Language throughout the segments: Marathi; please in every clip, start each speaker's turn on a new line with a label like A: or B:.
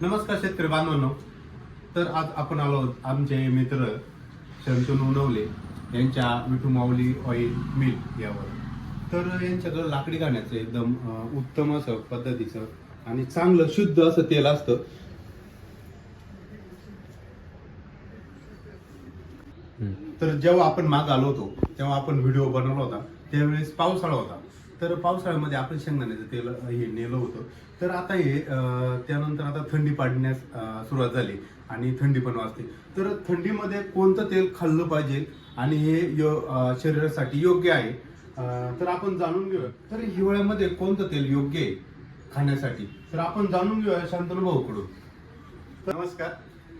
A: नमस्कार शेतकरी बांधवांनो. तर आज आपण आलो आमचे मित्र शंतनू नवले यांच्या विठू माऊली ऑइल मिल यावर. तर यांच्याकडं लाकडी गाण्याचं एकदम उत्तम असं पद्धतीचं आणि चांगलं शुद्ध असं तेल असतं. तर जेव्हा आपण माग आलो होतो तेव्हा आपण व्हिडिओ बनवला होता. त्यावेळेस पावसाळा होता. तर पावसाळ्यामध्ये आपण शेंगदाण्याचं तेल हे नेलं होतं. तर आता हे त्यानंतर आता थंडी पाडण्यास सुरुवात झाली आणि थंडी पण वाजते. तर थंडीमध्ये कोणतं तेल खाल्लं पाहिजे आणि हे यो- शरीरासाठी योग्य आहे? तर आपण जाणून घेऊया. तर हिवाळ्यामध्ये कोणतं तेल योग्य आहे खाण्यासाठी? तर आपण जाणून घेऊया शांतनु भाऊकडून
B: नमस्कार.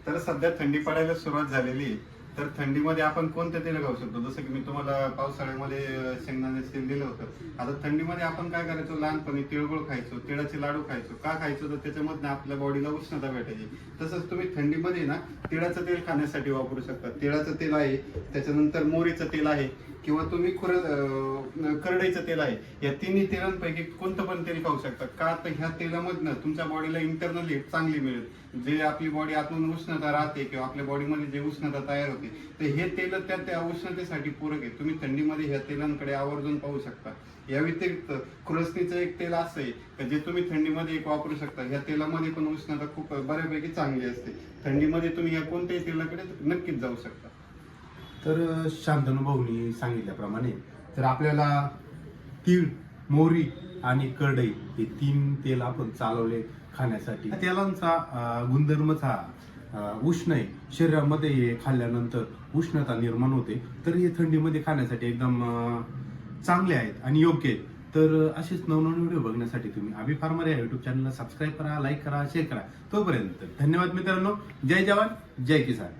B: तर सध्या थंडी पडायला सुरुवात झालेली आहे. तर थंडीमध्ये आपण कोणतं तेल खाऊ शकतो? जसं की मी तुम्हाला पावसाळ्यामध्ये अं, शेंगदाण्याचं तेल दिलं होतं. आता थंडीमध्ये आपण काय करायचो? लहानपणी तिळगुळ खायचो तिळाचे लाडू खायचो. का खायचो? तर त्याच्यामधनं आपल्या बॉडीला उष्णता भेटायची. तसंच तुम्ही थंडीमध्ये ना तिळाचं तेल खाण्यासाठी वापरू शकता. तिळाचं तेल आहे त्याच्यानंतर मोहरीचं तेल आहे. किंवा तुम्ही खुर करडईचं तेल आहे या तिन्ही तेलांपैकी कोणतं पण तेल खाऊ शकता. का तर ह्या तेलामधनं तुमच्या बॉडीला इंटरनली चांगली मिळेल. जे आपली बॉडी आतून उष्णता राहते किंवा आपल्या बॉडीमध्ये जे उष्णता तयार होते तर हे तेल त्या त्या उष्णतेसाठी पूरक आहे. तुम्ही थंडीमध्ये ह्या तेलांकडे आवर्जून पाहू शकता. या व्यतिरिक्त खुरसणीचं एक तेल असं आहे का जे तुम्ही थंडीमध्ये एक वापरू शकता. ह्या तेलामध्ये पण उष्णता खूप बऱ्यापैकी चांगली असते. थंडीमध्ये तुम्ही या कोणत्याही तेलाकडे नक्कीच जाऊ शकता.
A: तर शांतनुभाऊनी सांगितल्याप्रमाणे तर आपल्याला तीळ मोहरी आणि करडई हे तीन तेल आपण चालवले खाण्यासाठी. तेलांचा गुणधर्मच हा उष्ण आहे. शरीरामध्ये हे खाल्ल्यानंतर उष्णता निर्माण होते. तर हे थंडीमध्ये खाण्यासाठी एकदम चांगले आहेत आणि योग्य आहेत. तर असेच नवनवीन व्हिडिओ बघण्यासाठी तुम्ही अभि फार्मर या युट्यूब चॅनलला सबस्क्राईब करा लाईक करा शेअर करा. तोपर्यंत धन्यवाद मित्रांनो. जय जवान जय किसान.